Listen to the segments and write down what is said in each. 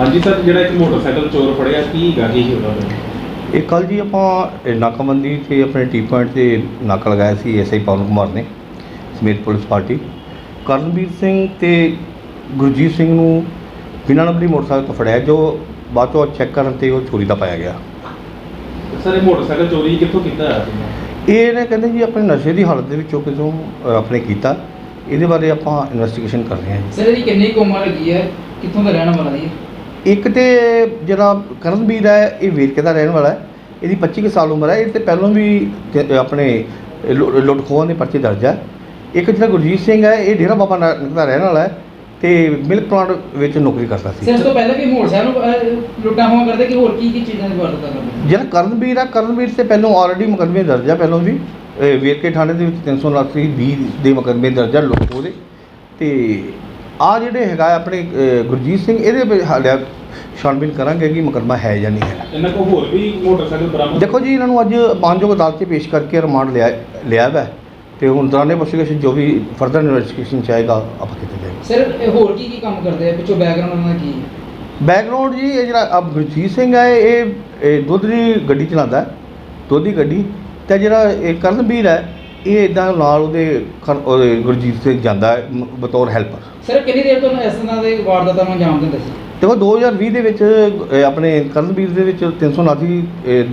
ਹਾਂਜੀ ਸਰ ਜਿਹੜਾ ਇੱਕ ਮੋਟਰਸਾਈਕਲ ਚੋਰ ਫੜਿਆ ਕੀ ਗਾ ਕੀ ਉਹਦਾ? ਇਹ ਕੱਲ ਜੀ ਆਪਾਂ ਇਹ ਨਾਕਾਬੰਦੀ ਤੇ ਆਪਣੇ ਟੀ ਪੁਆਇੰਟ ਤੇ ਨਾਕਾ ਲਗਾਇਆ ਸੀ ਐਸਆਈ ਪਵਨ ਕੁਮਾਰ ਨੇ ਸਮੇਤ ਪੁਲਿਸ ਪਾਰਟੀ। ਕਰਨਵੀਰ ਸਿੰਘ ਤੇ ਗੁਰਜੀਤ ਸਿੰਘ ਨੂੰ ਬਿਨਾਂ ਨੰਬਰੀ ਮੋਟਰਸਾਈਕਲ ਤੋਂ ਫੜਿਆ ਜੋ ਬਾਅਦ ਚੋਂ ਚੈੱਕ ਕਰਨ ਤੇ ਉਹ ਚੋਰੀ ਦਾ ਪਾਇਆ ਗਿਆ। ਸਰ ਇਹ ਮੋਟਰਸਾਈਕਲ ਚੋਰੀ ਕਿੱਥੋਂ ਕੀਤਾ ਹੈ ਇਹ ਨੇ ਕਹਿੰਦੇ ਜੀ ਆਪਣੇ ਨਸ਼ੇ ਦੀ ਹਾਲਤ ਦੇ ਵਿੱਚੋਂ ਅ, ਆਪਣੇ ਕੀਤਾ। ਇਹਦੇ ਬਾਰੇ ਆਪਾਂ ਇਨਵੈਸਟੀਗੇਸ਼ਨ ਕਰ ਰਹੇ ਹਾਂ ਸਰ ਇਹਦੀ ਕਿੰਨੀ ਕੁ ਉਮਰ ਹੈਗੀ ਹੈ? ਕਿੱਥੋਂ ਦਾ ਰਹਿਣ ਵਾਲਾ ਜੀ? ਇੱਕ ਤੇ ਜਿਹੜਾ ਕਰਨਵੀਰ ਹੈ ਇਹ ਵੇਰਕੇ ਦਾ ਰਹਿਣ ਵਾਲਾ ਹੈ। ਇਹਦੀ 25 ਕੁ ਸਾਲ ਉਮਰ ਹੈ। ਇਹ ਤੇ ਪਹਿਲਾਂ ਵੀ ਆਪਣੇ ਲੁੱਟ ਖੋਹਾਂ ਦੇ ਪਰਚੇ ਦਰਜ ਹੈ। ਇੱਕ ਜਿਹੜਾ ਗੁਰਜੀਤ ਸਿੰਘ ਹੈ ਇਹ ਡੇਰਾ ਬਾਬਾ ਨਾਨਕ ਦਾ ਰਹਿਣ ਵਾਲਾ ਹੈ ਤੇ ਮਿਲਕ ਪਲਾਂਟ ਵਿੱਚ ਨੌਕਰੀ ਕਰਦਾ ਸੀ। ਇਸ ਤੋਂ ਪਹਿਲਾਂ ਵੀ ਨੂੰ ਅਹ, ਲੁੱਟਾਂ ਹੋਆ ਕਰਦੇ ਕਿ ਹੋਰ ਕੀ ਕੀ ਚੀਜ਼ਾਂ ਦੀ ਵਾਰਦਾਤਾਂ ਕਰਦੇ? ਜਿਹੜਾ ਕਰਨਵੀਰ ਹੈ ਕਰਨਵੀਰ ਤੇ ਪਹਿਲਾਂ ਆਲਰੇਡੀ ਮੁਕੱਦਮੇ ਦਰਜ ਹੈ ਪਹਿਲਾਂ ਵੀ। ਵੇਰਕੇ ਥਾਣੇ ਦੇ ਵਿੱਚ 329 20 ਦੇ ਮੁਕੱਦਮੇ ਦਰਜ ਹੈ ਲੁੱਟ ਖੋਹ ਦੇ। ਤੇ ਆ ਜਿਹੜੇ ਹੈਗਾ ਆਪਣੇ ਗੁਰਜੀਤ ਸਿੰਘ ਇਹਦੇ ਵਿੱਚ ਹਾਲੇ ਛਾਣਬੀਨ ਕਰਾਂਗੇ ਕਿ ਮੁਕੱਦਮਾ ਹੈ ਜਾਂ ਨਹੀਂ ਹੈ ਇਹਨਾਂ ਕੋਲ ਹੋਰ ਵੀ ਮੋਟਰਸਾਈਕਲ ਬਰਾਮਦ ਦੇਖੋ ਜੀ ਇਹਨਾਂ ਨੂੰ ਅੱਜ ਪੰਜੋਗ ਅਦਾਲਤ 'ਚ ਪੇਸ਼ ਕਰਕੇ ਰਿਮਾਂਡ ਲਿਆ ਲਿਆ ਵਾ। ਤੇ ਹੁਣ ਦੌਰਾਨੇ ਪੁੱਛਗਿੱਛ ਜੋ ਵੀ ਫਰਦਰ ਇਨਵੈਸਟੀਗੇਸ਼ਨ ਚਾਹੇਗਾ ਆਪਾਂ ਕੀਤੀ ਜਾਏਗੀ। ਸਰ ਇਹ ਹੋਰ ਕੀ ਕੀ ਕੰਮ ਕਰਦੇ ਆ? ਪਿੱਛੋਂ ਬੈਕਗ੍ਰਾਉਂਡ ਉਹਨਾਂ ਦਾ ਕੀ ਹੈ? ਬੈਕਗ੍ਰਾਉਂਡ ਜੀ ਇਹ ਜਿਹੜਾ ਅਬ ਗੁਰਜੀਤ ਸਿੰਘ ਹੈ ਇਹ ਇਹ ਦੁੱਧ ਦੀ ਗੱਡੀ ਚਲਾਉਂਦਾ ਹੈ ਦੁੱਧ ਦੀ ਗੱਡੀ। ਤੇ ਜਿਹੜਾ ਇਹ ਕਰਨਵੀਰ ਹੈ ਇਹ ਇਦਾਂ ਨਾਲ ਉਹਦੇ ਉਹਦੇ ਗੁਰਜੀਤ ਸਿੰਘ ਜਾਂਦਾ ਹੈ ਮ- ਬਤੌਰ ਹੈਲਪਰ। ਸਰ ਕਿੰਨੀ ਦੇਰ ਤੋਂ ਇਸ ਤਰ੍ਹਾਂ ਦੇ ਵਾਰਦਾਤਾਂ ਨੂੰ ਅੰਜਾਮ ਦਿੰਦੇ ਸੀ? ਦੇਖੋ 2020 ਦੇ ਵਿੱਚ ਆਪਣੇ ਕਰਨਵੀਰ ਦੇ ਵਿੱਚ 329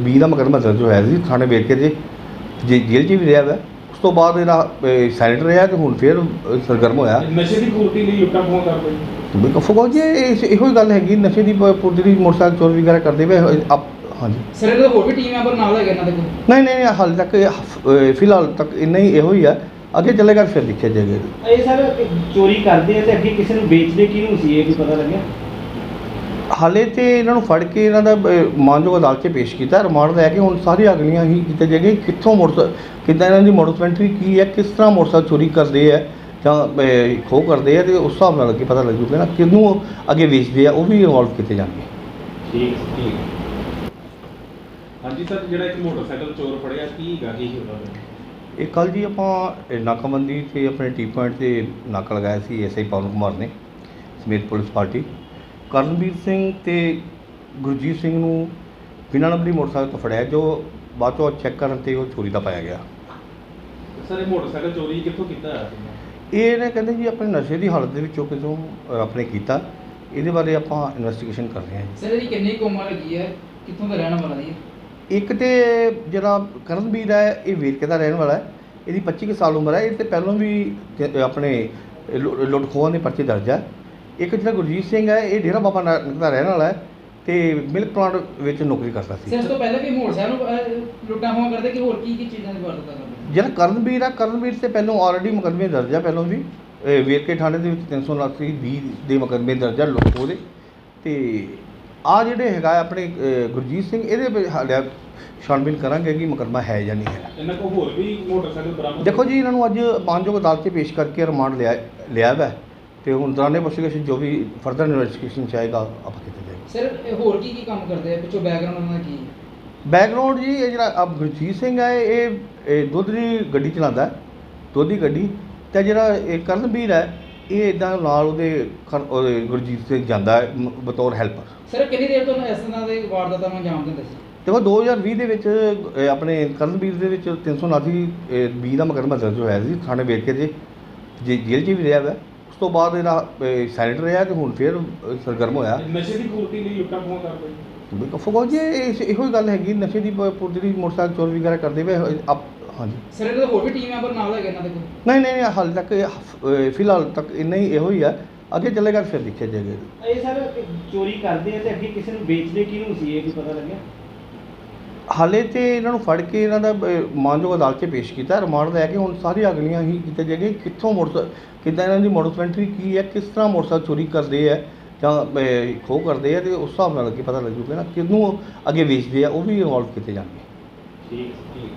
20 ਦਾ ਮੁਕੱਦਮਾ ਦਰਜ ਹੋਇਆ ਸੀ ਥਾਣੇ ਵੇਰਕੇ ਦੇ ਜੇ ਜੇਲ੍ਹ 'ਚ ਵੀ ਰਿਹਾ ਵਾ। ਉਸ ਤੋਂ ਬਾਅਦ ਇਹਦਾ ਸਾਈਲੈਂਟ ਰਿਹਾ ਤੇ ਹੁਣ ਫਿਰ ਸਰਗਰਮ ਹੋਇਆ। ਨਸ਼ੇ ਦੀ ਪੂਰਤੀ ਲਈ ਲੁੱਟਾਂ ਖੋਹਾਂ ਕਰਦੇ ਬਿਲਕੁਲ ਫਗੋ ਜੀ ਇਹ- ਇਹੋ ਹੀ ਗੱਲ ਹੈਗੀ ਨਸ਼ੇ ਦੀ ਪ- ਪੂਰਤੀ ਦੀ ਮੋਟਰਸਾਈਕਲ ਚੋਰੀ ਵਗੈਰਾ ਕਰਦੇ ਵੇ ਆਪ ਹਾਂਜੀ। ਸਰ ਇਹਦੇ ਹੋਰ ਵੀ ਟੀਮ ਮੈਂਬਰ ਨਾਲ ਹੈਗੇ ਇਹਨਾਂ ਦੇ ਕੋਲ? ਨਹੀਂ ਨਹੀਂ ਨਹੀਂ, ਹਾਲੇ ਤੱਕ ਇਹ ਫਿਲਹਾਲ ਤੱਕ ਇੰਨਾ ਹੀ ਇਹੋ ਹੀ ਆ। ਅੱਗੇ ਚੱਲੇਗਾ ਫਿਰ ਦੇਖਿਆ ਜਾਏਗਾ। ਇਹ ਸਰ ਚੋਰੀ ਕਰਦੇ ਆ ਤੇ ਅੱਗੇ ਕਿਸੇ ਨੂੰ ਵੇਚਦੇ ਕਿਹਨੂੰ ਸੀ ਇਹ ਵੀ ਪਤਾ ਲੱਗਿਆ? ਹਾਲੇ ਤੇ ਇਹਨਾਂ ਨੂੰ ਫੜ ਕੇ ਇਹਨਾਂ ਦਾ ਅ, ਮਾਨਯੋਗ ਅਦਾਲਤ 'ਚ ਪੇਸ਼ ਕੀਤਾ। ਰਿਮਾਂਡ ਲੈ ਕੇ ਹੁਣ ਸਾਰੀਆਂ ਅਗਲੀਆਂ ਹੀ ਕੀਤੇ ਜਾਏਗੇ ਕਿੱਥੋਂ ਮੋਟਰ ਕਿੱਦਾਂ ਇਹਨਾਂ ਦੀ ਮੋਟਰਸੈਂਟਰੀ ਕੀ ਹੈ ਕਿਸ ਤਰ੍ਹਾਂ ਮੋਟਰਸਾਈਕਲ ਚੋਰੀ ਕਰਦੇ ਆ ਜਾਂ ਅ, ਖੋਹ ਕਰਦੇ ਆ ਤੇ ਉਸ ਹਿਸਾਬ ਨਾਲ ਅੱਗੇ ਪਤਾ ਲੱਗੂਗਾ ਨਾ ਕਿਹਨੂੰ ਅੱਗੇ ਵੇਚਦੇ ਆ ਉਹ ਵੀ ਇਨਵੋਲਵ ਕੀਤੇ ਜਾਣਗੇ। ਠੀਕ ਠੀਕ ਹਾਂਜੀ ਸਰ ਜਿਹੜਾ ਇੱਕ ਮੋਟਰਸਾਈਕਲ ਚੋਰ ਫੜਿਆ ਕੀ ਗਾ ਕੀ ਉਹਦਾ ਇਹ ਕੱਲ ਜੀ ਆਪਾਂ ਇਹ ਨਾਕਾਬੰਦੀ ਤੇ ਆਪਣੇ ਟੀ ਪੁਆਇੰਟ ਤੇ ਨਾਕਾ ਲਗਾਇਆ ਸੀ ਐਸਆਈ ਪਵਨ ਕੁਮਾਰ ਨੇ ਸਮੇਤ ਪੁਲਿਸ ਪਾਰਟੀ। ਕਰਨਵੀਰ ਸਿੰਘ ਤੇ ਗੁਰਜੀਤ ਸਿੰਘ ਨੂੰ ਬਿਨਾਂ ਨੰਬਰੀ ਮੋਟਰਸਾਈਕਲ ਤੋਂ ਫੜਿਆ ਜੋ ਬਾਅਦ ਚੋਂ ਚੈੱਕ ਕਰਨ ਤੇ ਉਹ ਚੋਰੀ ਦਾ ਪਾਇਆ ਗਿਆ। ਸਰ ਇਹ ਮੋਟਰਸਾਈਕਲ ਚੋਰੀ ਕਿੱਥੋਂ ਕੀਤਾ ਇਹ ਨੇ ਕਹਿੰਦੇ ਜੀ ਆਪਣੇ ਨਸ਼ੇ ਦੀ ਹਾਲਤ ਦੇ ਵਿੱਚੋਂ ਕਿਤੋਂ ਆਪਣੇ ਕੀਤਾ। ਇਹਦੇ ਬਾਰੇ ਆਪਾਂ ਇਨਵੈਸਟੀਗੇਸ਼ਨ ਕਰ ਰਹੇ ਹਾਂ ਸਰ ਇਹਦੀ ਕਿੰਨੀ ਕੁ ਉਮਰ ਹੈਗੀ ਹੈ? ਕਿੱਥੋਂ ਦਾ ਰਹਿਣ ਵਾਲਾ ਜੀ? ਇੱਕ ਤੇ ਜਿਹੜਾ ਕਰਨਵੀਰ ਹੈ ਇਹ ਵੇਰਕੇ ਦਾ ਰਹਿਣ ਵਾਲਾ ਹੈ। ਇਹਦੀ 25 ਕੁ ਸਾਲ ਉਮਰ ਹੈ। ਇਹ ਤੇ ਪਹਿਲਾਂ ਵੀ ਕ- ਆਪਣੇ ਲੁ- ਲੁੱਟ ਖੋਹਾਂ ਦੇ ਪਰਚੇ ਦਰਜ ਹੈ। ਇੱਕ ਜਿਹੜਾ ਗੁਰਜੀਤ ਸਿੰਘ ਹੈ ਇਹ ਡੇਰਾ ਬਾਬਾ ਨਾਨਕ ਦਾ ਰਹਿਣ ਵਾਲਾ ਹੈ ਤੇ ਮਿਲਕ ਪਲਾਂਟ ਵਿੱਚ ਨੌਕਰੀ ਕਰਦਾ ਸਰ ਸੀ। ਇਸ ਤੋਂ ਪਹਿਲਾਂ ਵੀ ਮੋਟਰਸਾਈਕਲ ਨੂੰ ਅਹ, ਲੁੱਟਾਂ ਹੋਆ ਕਰਦੇ ਕਿ ਹੋਰ ਕੀ ਕੀ ਚੀਜ਼ਾਂ ਦੀ ਵਾਰਦਾਤਾਂ ਕਰਦੇ ਜਿਹੜਾ ਕਰਨਵੀਰ ਹੈ ਕਰਨਵੀਰ ਤੇ ਪਹਿਲਾਂ ਆਲਰੇਡੀ ਮੁਕੱਦਮੇ ਦਰਜ ਹੈ ਪਹਿਲਾਂ ਵੀ। ਇਹ ਵੇਰਕੇ ਥਾਣੇ ਦੇ ਵਿੱਚ 329 20 ਦੇ ਮੁਕੱਦਮੇ ਦਰਜ ਹੈ ਲੁੱਟ ਖੋਹ ਦੇ। ਤੇ ਆ ਜਿਹੜੇ ਹੈਗਾ ਆਪਣੇ ਗੁਰਜੀਤ ਸਿੰਘ ਇਹਦੇ ਵਿੱਚ ਹਾਲੇ ਛਾਣਬੀਨ ਕਰਾਂਗੇ ਕਿ ਮੁਕੱਦਮਾ ਹੈ ਜਾਂ ਨਹੀਂ ਹੈ ਇਹਨਾਂ ਕੋਲ ਹੋਰ ਵੀ ਮੋਟਰਸਾਈਕਲ ਬਰਾਮਦ ਦੇਖੋ ਜੀ ਇਹਨਾਂ ਨੂੰ ਅੱਜ ਪੰਜੋਗ ਅਦਾਲਤ 'ਚ ਪੇਸ਼ ਕਰਕੇ ਰਿਮਾਂਡ ਲਿਆ ਲਿਆ ਵਾ ਤੇ ਹੁਣ ਦੌਰਾਨੇ ਪੁੱਛਗਿੱਛ ਜੋ ਵੀ ਫਰਦਰ ਇਨਵੈਸਟੀਗੇਸ਼ਨ ਚਾਹੇਗਾ ਆਪਾਂ ਕੀਤੀ ਜਾਏਗੀ ਸਰ ਇਹ ਹੋਰ ਕੀ ਕੀ ਕੰਮ ਕਰਦੇ ਆ? ਪਿੱਛੋਂ ਬੈਕਗ੍ਰਾਉਂਡ ਉਹਨਾਂ ਦਾ ਕੀ ਹੈ? ਬੈਕਗ੍ਰਾਉਂਡ ਜੀ ਇਹ ਜਿਹੜਾ ਅਬ ਗੁਰਜੀਤ ਸਿੰਘ ਹੈ ਇਹ ਇਹ ਦੁੱਧ ਦੀ ਗੱਡੀ ਚਲਾਉਂਦਾ ਹੈ ਦੁੱਧ ਦੀ ਗੱਡੀ ਤੇ ਜਿਹੜਾ ਇਹ ਕਰਨਵੀਰ ਹੈ ਇਹ ਇਦਾਂ ਨਾਲ ਉਹਦੇ ਉਹਦੇ ਗੁਰਜੀਤ ਸਿੰਘ ਜਾਂਦਾ ਹੈ ਮ- ਬਤੌਰ ਹੈਲਪਰ। ਸਰ ਕਿੰਨੀ ਦੇਰ ਤੋਂ ਇਸ ਤਰ੍ਹਾਂ ਦੇ ਵਾਰਦਾਤਾਂ ਨੂੰ ਅੰਜਾਮ ਦਿੰਦੇ ਸੀ? ਦੇਖੋ 2020 ਦੇ ਵਿੱਚ ਆਪਣੇ ਕਰਨਵੀਰ ਦੇ ਵਿੱਚ 329 20 ਦਾ ਮੁਕੱਦਮਾ ਦਰਜ ਹੋਇਆ ਸੀ ਥਾਣੇ ਵੇਰਕੇ ਦੇ ਜੇ ਜੇਲ੍ਹ 'ਚ ਵੀ ਰਿਹਾ ਵਾ। ਉਸ ਤੋਂ ਬਾਅਦ ਇਹਦਾ ਸਾਈਲੈਂਟ ਰਿਹਾ ਤੇ ਹੁਣ ਫਿਰ ਸਰਗਰਮ ਹੋਇਆ। ਨਸ਼ੇ ਦੀ ਪੂਰਤੀ ਲਈ ਲੁੱਟਾਂ ਖੋਹਾਂ ਕਰਦੇ ਬਿਲਕੁਲ ਫਗੋ ਜੀ ਇਹ- ਇਹੋ ਹੀ ਗੱਲ ਹੈਗੀ ਨਸ਼ੇ ਦੀ ਪ- ਪੂਰਤੀ ਦੀ ਮੋਟਰਸਾਈਕਲ ਚੋਰੀ ਵਗੈਰਾ ਕਰਦੇ ਵੇ ਆਪ ਹਾਂਜੀ। ਸਰ ਇਹਦੇ ਹੋਰ ਵੀ ਟੀਮ ਮੈਂਬਰ ਨਾਲ ਹੈਗੇ ਇਹਨਾਂ ਦੇ ਕੋਲ? ਨਹੀਂ ਨਹੀਂ ਨਹੀਂ, ਹਾਲੇ ਤੱਕ ਇਹ ਹਫ- ਅ, ਫਿਲਹਾਲ ਤੱਕ ਇੰਨਾ ਹੀ ਇਹੋ ਹੀ ਆ। ਅੱਗੇ ਚੱਲੇਗਾ ਫਿਰ ਦੇਖਿਆ ਜਾਏਗਾ। ਇਹ ਸਰ ਚੋਰੀ ਕਰਦੇ ਆ ਤੇ ਅੱਗੇ ਕਿਸੇ ਨੂੰ ਵੇਚਦੇ ਕਿਹਨੂੰ ਸੀ ਇਹ ਵੀ ਪਤਾ ਲੱਗਿਆ? ਹਾਲੇ ਤੇ ਇਹਨਾਂ ਨੂੰ ਫੜ ਕੇ ਇਹਨਾਂ ਦਾ ਅ, ਮਾਨਯੋਗ ਅਦਾਲਤ 'ਚ ਪੇਸ਼ ਕੀਤਾ। ਰਿਮਾਂਡ ਲੈ ਕੇ ਹੁਣ ਸਾਰੀਆਂ ਅਗਲੀਆਂ ਹੀ ਕੀਤੇ ਜਾਏਗੇ ਕਿੱਥੋਂ ਮੋਟਰ ਕਿੱਦਾਂ ਇਹਨਾਂ ਦੀ ਮੋਟਰਸੈਂਟਰੀ ਕੀ ਹੈ ਕਿਸ ਤਰ੍ਹਾਂ ਮੋਟਰਸਾਈਕਲ ਚੋਰੀ ਕਰਦੇ ਆ ਜਾਂ ਖੋਹ ਕਰਦੇ ਆ ਤੇ ਉਸ ਹਿਸਾਬ ਨਾਲ ਅੱਗੇ ਪਤਾ ਲੱਗੂਗਾ ਨਾ ਕਿਹਨੂੰ ਅੱਗੇ ਵੇਚਦੇ ਆ ਉਹ ਵੀ ਇਨਵੋਲਵ ਕੀਤੇ ਜਾਣਗੇ। ਠੀਕ ਠੀਕ